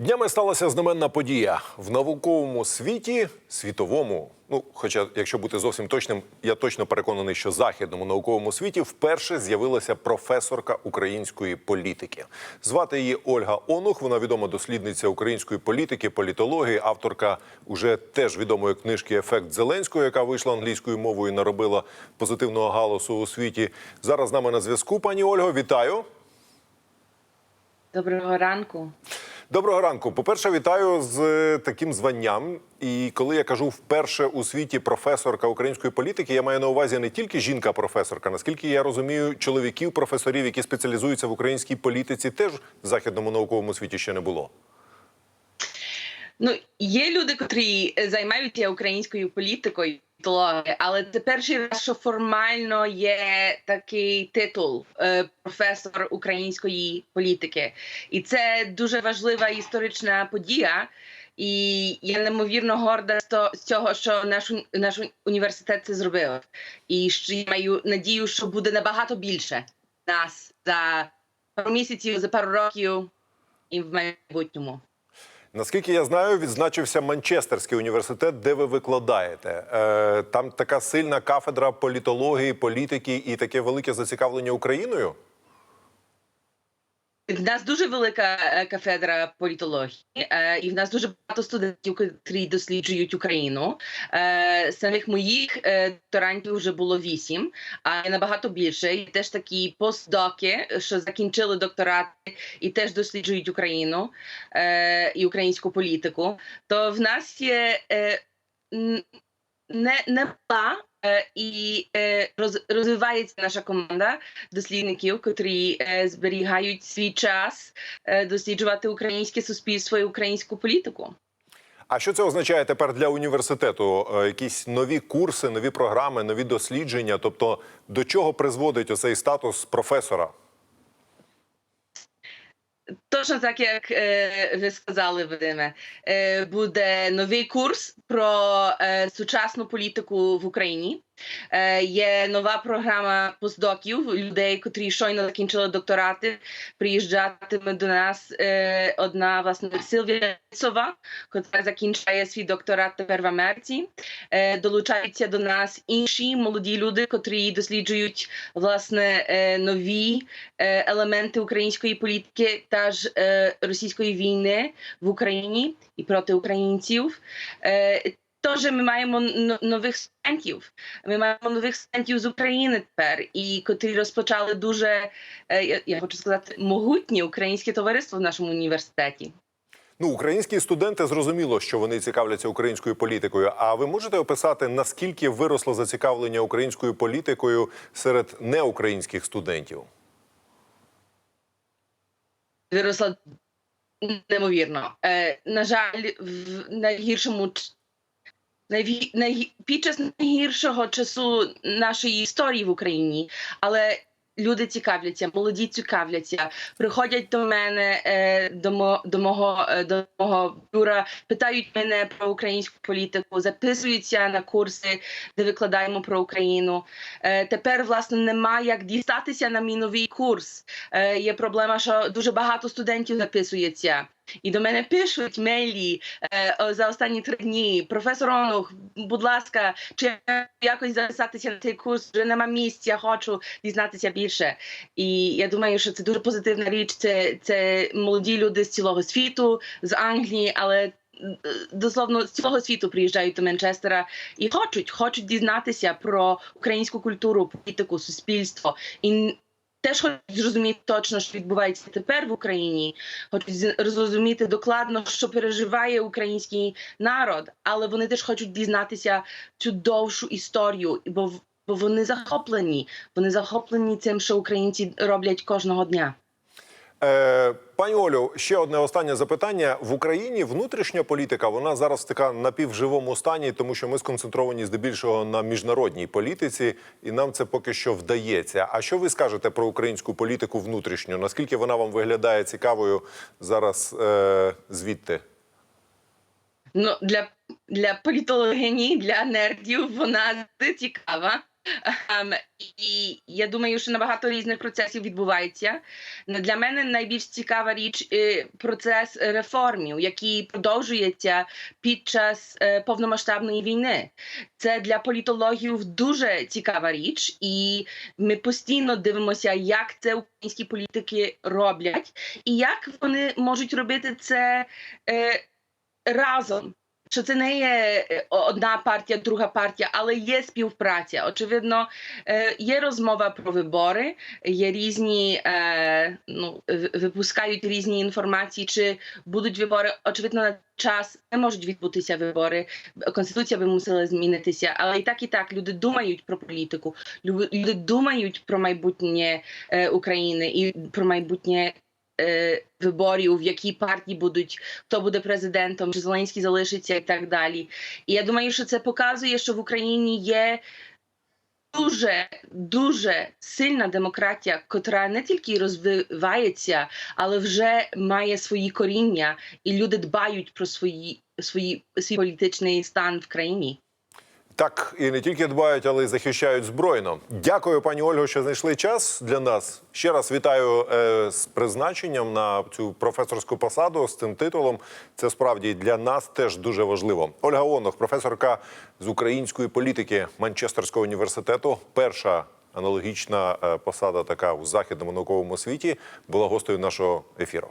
Днями сталася знаменна подія в науковому світі, світовому. Ну, хоча, якщо бути зовсім точним, я точно переконаний, що західному науковому світі вперше з'явилася професорка української політики. Звати її Ольга Онух. Вона відома дослідниця української політики, політології, авторка уже теж відомої книжки Ефект Зеленського, яка вийшла англійською мовою, і наробила позитивного галасу у світі. Зараз з нами на зв'язку. Пані Ольго, вітаю. Доброго ранку. Доброго ранку. По-перше, вітаю з е, таким званням. І коли я кажу вперше у світі професорка української політики, я маю на увазі не тільки жінка-професорка, наскільки я розумію, чоловіків, професорів, які спеціалізуються в українській політиці, теж в західному науковому світі ще не було. Ну є люди, котрі е, займаються українською політикою, але це перший раз, що формально є такий титул е, професор української політики, і це дуже важлива історична подія. І я неймовірно горда з цього, що наш наш університет це зробив. І що я маю надію, що буде набагато більше нас за пару місяців, за пару років і в майбутньому. Наскільки я знаю, відзначився Манчестерський університет, де ви викладаєте. Е, там така сильна кафедра політології, політики і таке велике зацікавлення Україною. В нас дуже велика е, кафедра політології, е, і в нас дуже багато студентів, які досліджують Україну. Е, Самих моїх докторантів вже було вісім, а набагато більше. І теж такі постдоки, що закінчили докторати і теж досліджують Україну і українську політику. То в нас є не, не е, і е, роз, розвивається наша команда дослідників, котрі е, зберігають свій час е, досліджувати українське суспільство і українську політику. А що це означає тепер для університету? Е, Якісь нові курси, нові програми, нові дослідження? Тобто, до чого призводить оцей статус професора? Точно так, як е, ви сказали, Вадиме, е, буде новий курс про е, сучасну політику в Україні. Е, є нова програма постдоків, людей, котрі щойно закінчили докторати. Приїжджатиме до нас е, одна власне Сильвія Сова, яка закінчує свій докторат тепер в Америці. Е, долучаються до нас інші молоді люди, котрі досліджують власне е, нові е, елементи української політики та ж е, російської війни в Україні і проти українців. Е, Тож ми маємо нових студентів. Ми маємо нових студентів з України тепер, і котрі розпочали дуже е, я хочу сказати могутнє українське товариство в нашому університеті. Ну, українські студенти зрозуміло, що вони цікавляться українською політикою. А ви можете описати, наскільки виросло зацікавлення українською політикою серед неукраїнських студентів? Виросла неймовірно. Е, на жаль, в найгіршому під час найгіршого часу нашої історії в Україні, але люди цікавляться, молоді цікавляться, приходять до мене е, до, мо, до мого е, до мого бюра, питають мене про українську політику, записуються на курси, де викладаємо про Україну. Е, тепер власне немає як дістатися на мій новий курс. Є проблема, що дуже багато студентів записується. І до мене пишуть мейлі е, за останні три дні. Професор Онух, будь ласка, чи якось записатися на цей курс? Вже нема місць, я хочу дізнатися більше. І я думаю, що це дуже позитивна річ. Це, це молоді люди з цілого світу, з Англії, але е, дословно з цілого світу приїжджають до Манчестера і хочуть, хочуть дізнатися про українську культуру, політику, суспільство. І Теж хочуть зрозуміти точно, що відбувається тепер в Україні, хочуть зрозуміти докладно, що переживає український народ, але вони теж хочуть дізнатися цю довшу історію, бо бо вони захоплені. Вони захоплені цим, що українці роблять кожного дня. Е, пані Олю, ще одне останнє запитання. В Україні внутрішня політика вона зараз така напівживому стані, тому що ми сконцентровані здебільшого на міжнародній політиці, і нам це поки що вдається. А що ви скажете про українську політику внутрішню? Наскільки вона вам виглядає цікавою зараз е, звідти? Ну для, для політологині, для нердів вона цікава. Ем, І я думаю, що набагато різних процесів відбувається. Для мене найбільш цікава річ е, процес реформів, який продовжується під час е, повномасштабної війни. Це для політологів дуже цікава річ, і ми постійно дивимося, як це українські політики роблять, і як вони можуть робити це е, разом. Що це не є е, одна партія, друга партія, але є співпраця. Очевидно, е, є розмова про вибори, є різні е, ну випускають різні інформації, чи будуть вибори. Очевидно, на час не можуть відбутися вибори. Конституція би мусила змінитися, але і так, і так люди думають про політику. Люди думають про майбутнє України і про майбутнє. Е, Виборів, в якій партії будуть, хто буде президентом, чи Зеленський залишиться і так далі. І я думаю, що це показує, що в Україні є дуже дуже сильна демократія, котра не тільки розвивається, але вже має свої коріння, і люди дбають про свої, свої свій політичний стан в країні. Так і не тільки дбають, але й захищають збройно. Дякую, пані Ольго, що знайшли час для нас. Ще раз вітаю е, з призначенням на цю професорську посаду з цим титулом. Це справді для нас теж дуже важливо. Ольга Онох, професорка з української політики Манчестерського університету. Перша аналогічна е, посада така у західному науковому світі була гостею нашого ефіру.